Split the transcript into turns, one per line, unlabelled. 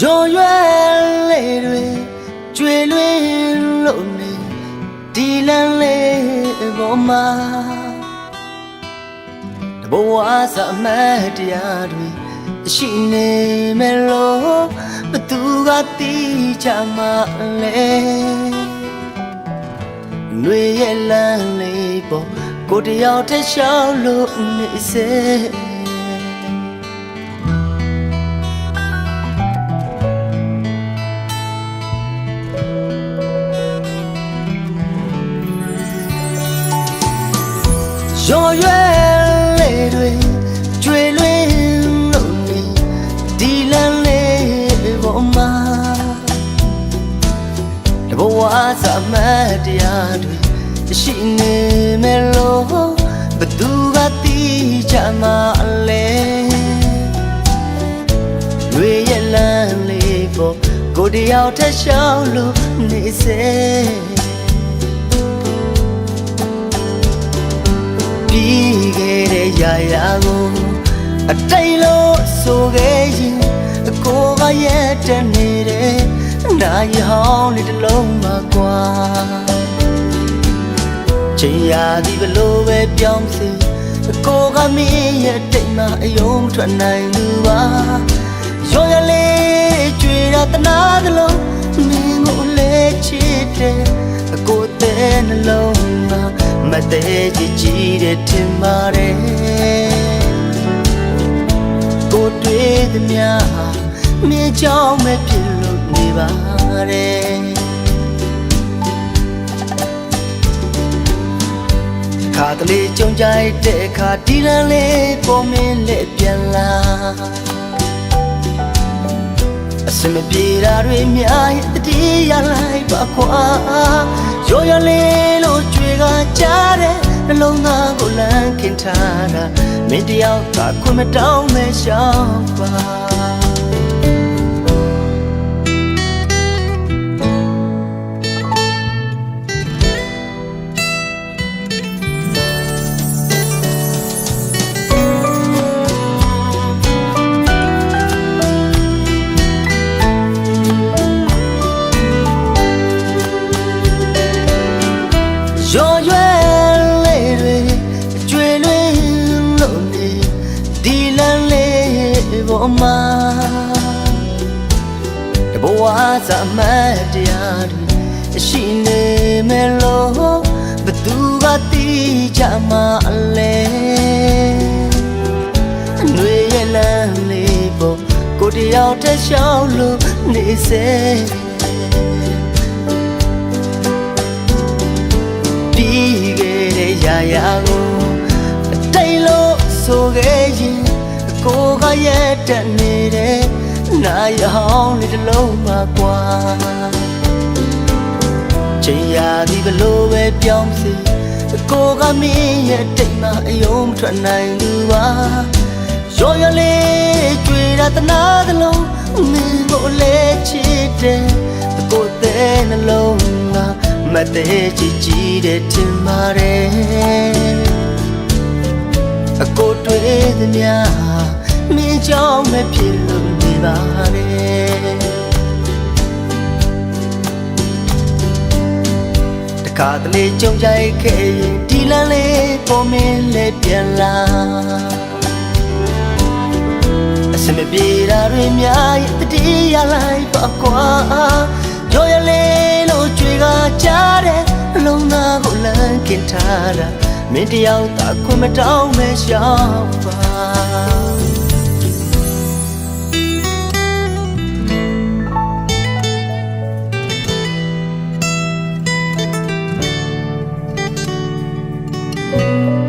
ရော်ရွယ်လေးတွေကျွေလွင်လို့နေဒီလန်းလေးပေါ်မှာတဘဝစမတ်တရားတွေရှိနေမယ်လို့ဘသူကသိချမှာလဲနှွေရဲ့လန်းလေးပေါ်ကိုတယောက်တည်းရှောက်လို့နေစေ ရော်ရွယ်လေးတွေကျွေလွင်လို့နေဒီလန်းလေးပေါ်မှာတဘဝစမတ်တရားတွေရှိနေမယ်လို့ဘသူကသိချမှာလဲရွေရဲ့လန်းလေးပေါ်ကိုတယောက်ထက်ရှောက်လို့နေစေ ရာရာကိုအတိတ်လို့ဆိုခဲ့ရင်အကိုကရဲ့တက်နေတဲ့နိုင်ဟောင်းလေးတစ်လုံးမှာကွာချိန်ရာဒီဘလို့ပဲပြောင်းစီအကိုကမင်းရဲ့တိတ်မှာအယုံမထွက်နိုင်ဘူးပါရောရလေးကြွေတာတနာသလုံးမင်းကိုလေးချစ်တယ်အကိုတဲ့နှလုံးမှာ မတဲ့ကြည့်ကြည့်တဲ့ထင်ပါတယ်ကိုတွေ့သမျှမင်းကြောင့်ပဲဖြစ်လို့နေပါတယ်ခါတလေကြုံကြိုက်တဲ့အခါဒီလန်လေးပေါ်မင်းလက်ပြန်လာအစမပြေတာတွေများရဲ့တတိယလိုက်ပါခွာ ရောရလေးလို့ကြွေကကြားတဲ့နှလုံးသားကိုလမ်းခင်ထားတာမင်းတယောက်ကခွင့်မတောင်းမဲရှောက်ပါ စမတ်တရားတွေရှိနေမယ်လို့ဘသူကသိချမှာလဲအနှွေရဲ့လန်းလေးပေါ်ကိုတယောက်တည်းရှောက်လို့နေစေပြီးခဲ့တဲ့ရာရာကိုအတိတ်လို့ဆိုခဲ့ရင်အကိုကရဲ့တက်နေတဲ့ နာရဟောင်းလေးတစ်လုံးမှာကွာချိန်ရာဒီဘလို့ပဲပြောင်းစီအကိုကမင်းရဲ့တိတ်မှာအယုံမထွက်နိုင်ဘူးပါရော်ရလေးကြွေတာတနာသလုံးမင်းကိုလေးချစ်တယ်အကိုတဲ့နှလုံးကမတည့်ချစ်ကြည့်တဲ့ထင်ပါတယ်အကိုတွေ့သမျှ မင်းကြောင့်ပဲဖြစ်လို့နေပါတယ်တခါတလေကြုံကြိုက်ခဲ့ရင်ဒီလန်းလေးပေါ်မင်းလေးပြန်လာအစမပြေတာတွေများရဲ့တတိယလိုက်ပါကွာကြောရလေးလို့ကြွေကကြားတဲ့အလုံးသားကိုလမ်းခင်ထားတာမင်းတယောက်သာခွင့်မတောင်းမဲရှောက်ပါ you